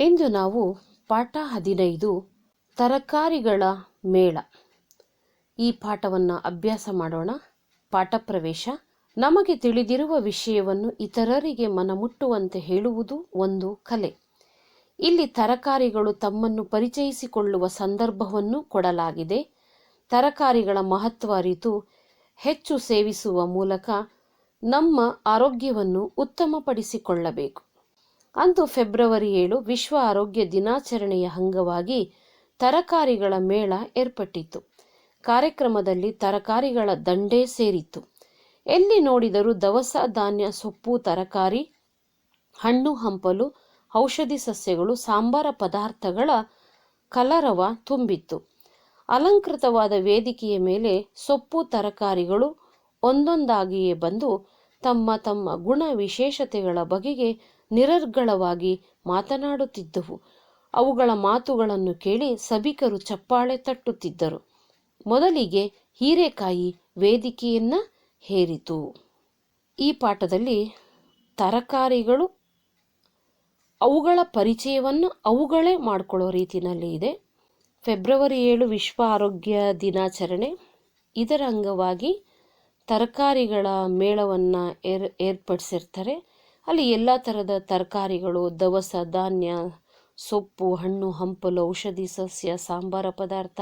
ಇಂದು ನಾವು ಪಾಠ ಹದಿನೈದು, ತರಕಾರಿಗಳ ಮೇಳ. ಈ ಪಾಠವನ್ನು ಅಭ್ಯಾಸ ಮಾಡೋಣ. ಪಾಠ ಪ್ರವೇಶ. ನಮಗೆ ತಿಳಿದಿರುವ ವಿಷಯವನ್ನು ಇತರರಿಗೆ ಮನಮುಟ್ಟುವಂತೆ ಹೇಳುವುದು ಒಂದು ಕಲೆ. ಇಲ್ಲಿ ತರಕಾರಿಗಳು ತಮ್ಮನ್ನು ಪರಿಚಯಿಸಿಕೊಳ್ಳುವ ಸಂದರ್ಭವನ್ನು ಕೊಡಲಾಗಿದೆ. ತರಕಾರಿಗಳ ಮಹತ್ವ ಅರಿತು ಹೆಚ್ಚು ಸೇವಿಸುವ ಮೂಲಕ ನಮ್ಮ ಆರೋಗ್ಯವನ್ನು ಉತ್ತಮಪಡಿಸಿಕೊಳ್ಳಬೇಕು. ಅಂದು ಫೆಬ್ರವರಿ ಏಳು ವಿಶ್ವ ಆರೋಗ್ಯ ದಿನಾಚರಣೆಯ ಅಂಗವಾಗಿ ತರಕಾರಿಗಳ ಮೇಳ ಏರ್ಪಟ್ಟಿತ್ತು. ಕಾರ್ಯಕ್ರಮದಲ್ಲಿ ತರಕಾರಿಗಳ ದಂಡೇ ಸೇರಿತ್ತು. ಎಲ್ಲಿ ನೋಡಿದರೂ ದವಸ, ಧಾನ್ಯ, ಸೊಪ್ಪು, ತರಕಾರಿ, ಹಣ್ಣು ಹಂಪಲು, ಔಷಧಿ ಸಸ್ಯಗಳು, ಸಾಂಬಾರ ಪದಾರ್ಥಗಳ ಕಲರವ ತುಂಬಿತ್ತು. ಅಲಂಕೃತವಾದ ವೇದಿಕೆಯ ಮೇಲೆ ಸೊಪ್ಪು, ತರಕಾರಿಗಳು ಒಂದೊಂದಾಗಿಯೇ ಬಂದು ತಮ್ಮ ತಮ್ಮ ಗುಣ ವಿಶೇಷತೆಗಳ ಬಗೆಗೆ ನಿರರ್ಗಳವಾಗಿ ಮಾತನಾಡುತ್ತಿದ್ದವು. ಅವುಗಳ ಮಾತುಗಳನ್ನು ಕೇಳಿ ಸಭಿಕರು ಚಪ್ಪಾಳೆ ತಟ್ಟುತ್ತಿದ್ದರು. ಮೊದಲಿಗೆ ಹೀರೆಕಾಯಿ ವೇದಿಕೆಯನ್ನ ಹೇರಿತು. ಈ ಪಾಠದಲ್ಲಿ ತರಕಾರಿಗಳು, ಅವುಗಳ ಪರಿಚಯವನ್ನು ಅವುಗಳೇ ಮಾಡಿಕೊಳ್ಳೋ ರೀತಿಯಲ್ಲಿ ಇದೆ. ಫೆಬ್ರವರಿ ಏಳು ವಿಶ್ವ ಆರೋಗ್ಯ ದಿನಾಚರಣೆ. ಇದರ ಅಂಗವಾಗಿ ತರಕಾರಿಗಳ ಮೇಳವನ್ನು ಏರ್, ಏರ್ಪಡಿಸಿರ್ತಾರೆ. ಅಲ್ಲಿ ಎಲ್ಲ ಥರದ ತರಕಾರಿಗಳು, ದವಸ, ಧಾನ್ಯ, ಸೊಪ್ಪು, ಹಣ್ಣು, ಹಂಪಲು, ಔಷಧಿ, ಸಸ್ಯ, ಸಾಂಬಾರ ಪದಾರ್ಥ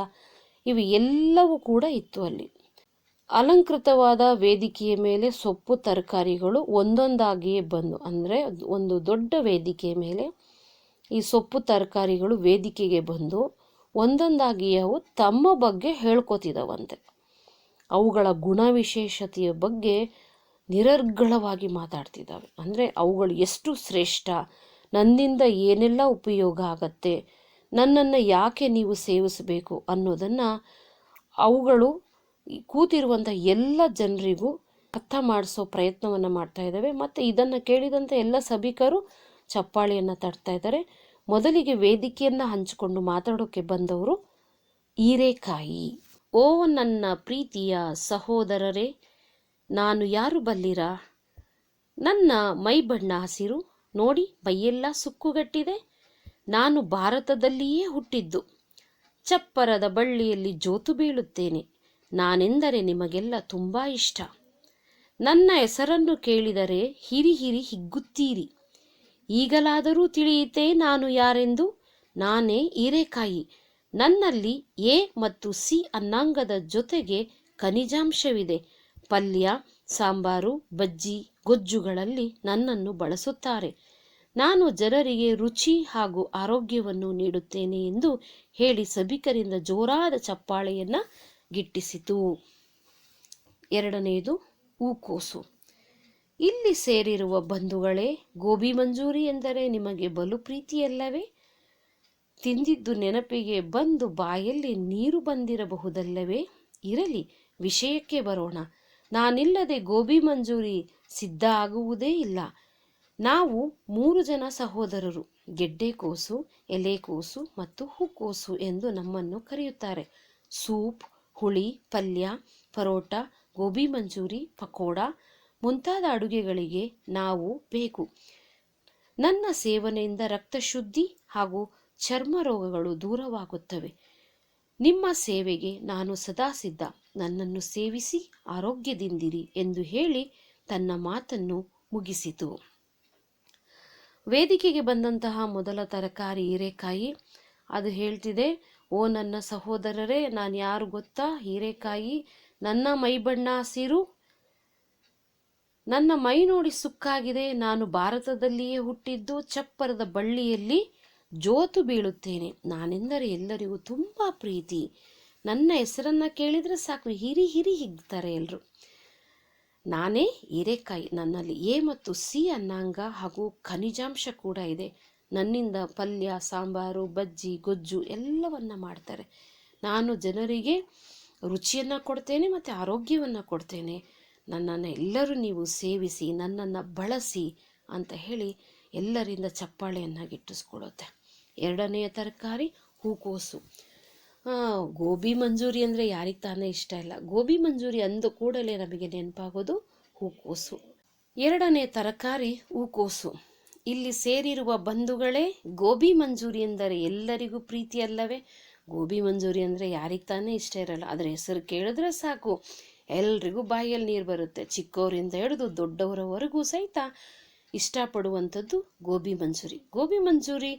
ಇವು ಎಲ್ಲವೂ ಕೂಡ ಇತ್ತು ಅಲ್ಲಿ. ಅಲಂಕೃತವಾದ ವೇದಿಕೆಯ ಮೇಲೆ ಸೊಪ್ಪು ತರಕಾರಿಗಳು ಒಂದೊಂದಾಗಿಯೇ ಬಂದು, ಅಂದರೆ ಒಂದು ದೊಡ್ಡ ವೇದಿಕೆಯ ಮೇಲೆ ಈ ಸೊಪ್ಪು ತರಕಾರಿಗಳು ವೇದಿಕೆಗೆ ಬಂದು ಒಂದೊಂದಾಗಿ ಅವು ತಮ್ಮ ಬಗ್ಗೆ ಹೇಳ್ಕೊತಿದ್ದಾವಂತೆ ಅವುಗಳ ಗುಣವಿಶೇಷತೆಯ ಬಗ್ಗೆ ನಿರರ್ಗಳವಾಗಿ ಮಾತಾಡ್ತಿದ್ದಾವೆ. ಅಂದರೆ ಅವುಗಳು ಎಷ್ಟು ಶ್ರೇಷ್ಠ, ನನ್ನಿಂದ ಏನೆಲ್ಲ ಉಪಯೋಗ ಆಗತ್ತೆ, ನನ್ನನ್ನು ಯಾಕೆ ನೀವು ಸೇವಿಸಬೇಕು ಅನ್ನೋದನ್ನು ಅವುಗಳು ಕೂತಿರುವಂಥ ಎಲ್ಲ ಜನರಿಗೂ ಅರ್ಥ ಮಾಡಿಸೋ ಪ್ರಯತ್ನವನ್ನು ಮಾಡ್ತಾ ಇದ್ದಾವೆ. ಮತ್ತು ಇದನ್ನು ಕೇಳಿದಂಥ ಎಲ್ಲ ಸಭಿಕರು ಚಪ್ಪಾಳಿಯನ್ನು ತಡ್ತಾ ಇದ್ದಾರೆ. ಮೊದಲಿಗೆ ವೇದಿಕೆಯನ್ನು ಹಂಚಿಕೊಂಡು ಮಾತಾಡೋಕ್ಕೆ ಬಂದವರು ಹೀರೇಕಾಯಿ. ಓ ನನ್ನ ಪ್ರೀತಿಯ ಸಹೋದರರೇ ನಾನು ಯಾರು ಬಲ್ಲಿರ? ನನ್ನ ಮೈ ಬಣ್ಣ ಹಸಿರು, ನೋಡಿ ಮೈಯೆಲ್ಲ ಸುಕ್ಕುಗಟ್ಟಿದೆ. ನಾನು ಭಾರತದಲ್ಲಿಯೇ ಹುಟ್ಟಿದ್ದು. ಚಪ್ಪರದ ಬಳ್ಳಿಯಲ್ಲಿ ಜೋತು ಬೀಳುತ್ತೇನೆ. ನಾನೆಂದರೆ ನಿಮಗೆಲ್ಲ ತುಂಬ ಇಷ್ಟ. ನನ್ನ ಹೆಸರನ್ನು ಕೇಳಿದರೆ ಹಿರಿ ಹಿರಿ ಹಿಗ್ಗುತ್ತೀರಿ. ಈಗಲಾದರೂ ತಿಳಿಯಿತೆ ನಾನು ಯಾರೆಂದು? ನಾನೇ ಹೀರೆಕಾಯಿ. ನನ್ನಲ್ಲಿ ಎ ಮತ್ತು ಸಿ ಅನ್ನಾಂಗದ ಜೊತೆಗೆ ಖನಿಜಾಂಶವಿದೆ. ಪಲ್ಯ, ಸಾಂಬಾರು, ಬಜ್ಜಿ, ಗೊಜ್ಜುಗಳಲ್ಲಿ ನನ್ನನ್ನು ಬಳಸುತ್ತಾರೆ. ನಾನು ಜನರಿಗೆ ರುಚಿ ಹಾಗೂ ಆರೋಗ್ಯವನ್ನು ನೀಡುತ್ತೇನೆ ಎಂದು ಹೇಳಿ ಸಭಿಕರಿಂದ ಜೋರಾದ ಚಪ್ಪಾಳೆಯನ್ನು ಗಿಟ್ಟಿಸಿತು. ಎರಡನೆಯದು ಹೂಕೋಸು. ಇಲ್ಲಿ ಸೇರಿರುವ ಬಂಧುಗಳೇ, ಗೋಬಿ ಮಂಜೂರಿ ಎಂದರೆ ನಿಮಗೆ ಬಲು ಪ್ರೀತಿಯಲ್ಲವೇ? ತಿಂದಿದ್ದು ನೆನಪಿಗೆ ಬಂದು ಬಾಯಲ್ಲಿ ನೀರು ಬಂದಿರಬಹುದಲ್ಲವೇ? ಇರಲಿ, ವಿಷಯಕ್ಕೆ ಬರೋಣ. ನಾನಿಲ್ಲದೆ ಗೋಬಿ ಮಂಜೂರಿ ಸಿದ್ಧ ಆಗುವುದೇ ಇಲ್ಲ. ನಾವು ಮೂರು ಜನ ಸಹೋದರರು. ಗೆಡ್ಡೆಕೋಸು ಎಲೆಕೋಸು ಮತ್ತು ಹೂಕೋಸು ಎಂದು ನಮ್ಮನ್ನು ಕರೆಯುತ್ತಾರೆ. ಸೂಪ್, ಹುಳಿ, ಪಲ್ಯ, ಪರೋಟ, ಗೋಬಿ ಮಂಜೂರಿ, ಪಕೋಡ ಮುಂತಾದ ಅಡುಗೆಗಳಿಗೆ ನಾವು ಬೇಕು. ನನ್ನ ಸೇವನೆಯಿಂದ ರಕ್ತ ಶುದ್ಧಿ ಹಾಗೂ ಚರ್ಮ ರೋಗಗಳು ದೂರವಾಗುತ್ತವೆ. ನಿಮ್ಮ ಸೇವೆಗೆ ನಾನು ಸದಾ ಸಿದ್ಧ. ನನ್ನನ್ನು ಸೇವಿಸಿ ಆರೋಗ್ಯದಿಂದಿರಿ ಎಂದು ಹೇಳಿ ತನ್ನ ಮಾತನ್ನು ಮುಗಿಸಿತು. ವೇದಿಕೆಗೆ ಬಂದಂತಹ ಮೊದಲ ತರಕಾರಿ ಹೀರೆಕಾಯಿ. ಅದು ಹೇಳ್ತಿದೆ, ಓ ನನ್ನ ಸಹೋದರರೇ, ನಾನು ಯಾರು ಗೊತ್ತಾ? ಹೀರೆಕಾಯಿ, ನನ್ನ ಮೈ ಬಣ್ಣ ಹಸಿರು, ನನ್ನ ಮೈ ನೋಡಿ ಸುಕ್ಕಾಗಿದೆ. ನಾನು ಭಾರತದಲ್ಲಿಯೇ ಹುಟ್ಟಿದ್ದು, ಚಪ್ಪರದ ಬಳ್ಳಿಯಲ್ಲಿ ಜೋತು ಬೀಳುತ್ತೇನೆ. ನಾನೆಂದರೆ ಎಲ್ಲರಿಗೂ ತುಂಬ ಪ್ರೀತಿ. ನನ್ನ ಹೆಸರನ್ನು ಕೇಳಿದರೆ ಸಾಕು. ಹಿರಿ ಹಿರಿ ಹಿಗ್ತಾರೆ ಎಲ್ಲರೂ ನಾನೇ ಹೀರೆಕಾಯಿ. ನನ್ನಲ್ಲಿ ಎ ಮತ್ತು ಸಿ ಅನ್ನಾಂಗ ಹಾಗೂ ಖನಿಜಾಂಶ ಕೂಡ ಇದೆ. ನನ್ನಿಂದ ಪಲ್ಯ, ಸಾಂಬಾರು, ಬಜ್ಜಿ, ಗೊಜ್ಜು ಎಲ್ಲವನ್ನ ಮಾಡ್ತಾರೆ. ನಾನು ಜನರಿಗೆ ರುಚಿಯನ್ನು ಕೊಡ್ತೇನೆ ಮತ್ತು ಆರೋಗ್ಯವನ್ನು ಕೊಡ್ತೇನೆ. ನನ್ನನ್ನು ಎಲ್ಲರೂ ನೀವು ಸೇವಿಸಿ, ನನ್ನನ್ನು ಬಳಸಿ ಅಂತ ಹೇಳಿ ಎಲ್ಲರಿಂದ ಚಪ್ಪಾಳೆಯನ್ನು ಗಿಟ್ಟಿಸ್ಕೊಳುತ್ತೆ ಎರಡನೆಯ ತರಕಾರಿ ಹೂಕೋಸು. ಗೋಬಿ ಮಂಜೂರಿ ಅಂದರೆ ಯಾರಿಗೆ ತಾನೇ ಇಷ್ಟ ಇಲ್ಲ. ಗೋಬಿ ಮಂಜೂರಿ ಅಂದ ಕೂಡಲೇ ನಮಗೆ ನೆನಪಾಗೋದು ಹೂಕೋಸು. ಎರಡನೇ ತರಕಾರಿ ಹೂಕೋಸು. ಇಲ್ಲಿ ಸೇರಿರುವ ಬಂಧುಗಳೇ ಗೋಬಿ ಮಂಜೂರಿ ಎಂದರೆ ಎಲ್ಲರಿಗೂ ಪ್ರೀತಿ ಅಲ್ಲವೇ? ಗೋಬಿ ಮಂಜೂರಿ ಅಂದರೆ ಯಾರಿಗೆ ತಾನೇ ಇಷ್ಟ ಇರಲ್ಲ. ಅದರ ಹೆಸರು ಕೇಳಿದ್ರೆ ಸಾಕು. ಎಲ್ರಿಗೂ ಬಾಯಲ್ಲಿ ನೀರು ಬರುತ್ತೆ. ಚಿಕ್ಕವರಿಂದ ಹಿಡಿದು ದೊಡ್ಡವರವರೆಗೂ ಸಹಿತ ಇಷ್ಟಪಡುವಂಥದ್ದು ಗೋಬಿ ಮಂಜೂರಿ. ಗೋಬಿ ಮಂಚೂರಿ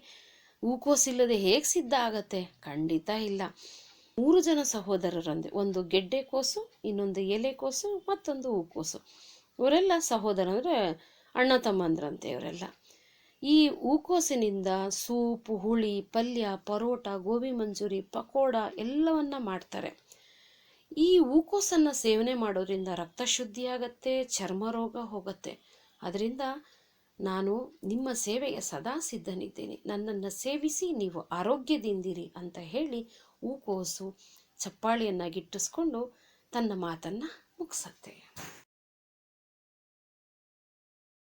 ಹೂಕೋಸಿಲ್ಲದೆ ಹೇಗೆ ಸಿದ್ಧ ಆಗತ್ತೆ ಖಂಡಿತ ಇಲ್ಲ. ಮೂರು ಜನ ಸಹೋದರರಂದೆ. ಒಂದು ಗೆಡ್ಡೆ ಕೋಸು, ಇನ್ನೊಂದು ಎಲೆ ಕೋಸು, ಮತ್ತೊಂದು ಹೂಕೋಸು. ಇವರೆಲ್ಲ ಸಹೋದರ ಅಂದರೆ ಅಣ್ಣ ತಮ್ಮಂದ್ರಂತೆ ಇವರೆಲ್ಲ. ಈ ಹೂಕೋಸಿನಿಂದ ಸೂಪ್, ಹುಳಿ, ಪಲ್ಯ, ಪರೋಟ, ಗೋಬಿ ಮಂಚೂರಿ, ಪಕೋಡ ಎಲ್ಲವನ್ನ ಮಾಡ್ತಾರೆ. ಈ ಹೂಕೋಸನ್ನು ಸೇವನೆ ಮಾಡೋದ್ರಿಂದ ರಕ್ತ ಶುದ್ಧಿಯಾಗತ್ತೆ ಚರ್ಮ ರೋಗ ಹೋಗುತ್ತೆ. ಅದರಿಂದ ನಾನು ನಿಮ್ಮ ಸೇವೆಗೆ ಸದಾ ಸಿದ್ಧನಿದ್ದೇನೆ. ನನ್ನನ್ನು ಸೇವಿಸಿ ನೀವು ಆರೋಗ್ಯದಿಂದಿರಿ ಅಂತ ಹೇಳಿ ಹೂಕೋಸು ಚಪ್ಪಾಳಿಯನ್ನು ಗಿಟ್ಟಿಸ್ಕೊಂಡು ತನ್ನ ಮಾತನ್ನು ಮುಗಿಸತ್ತೆ.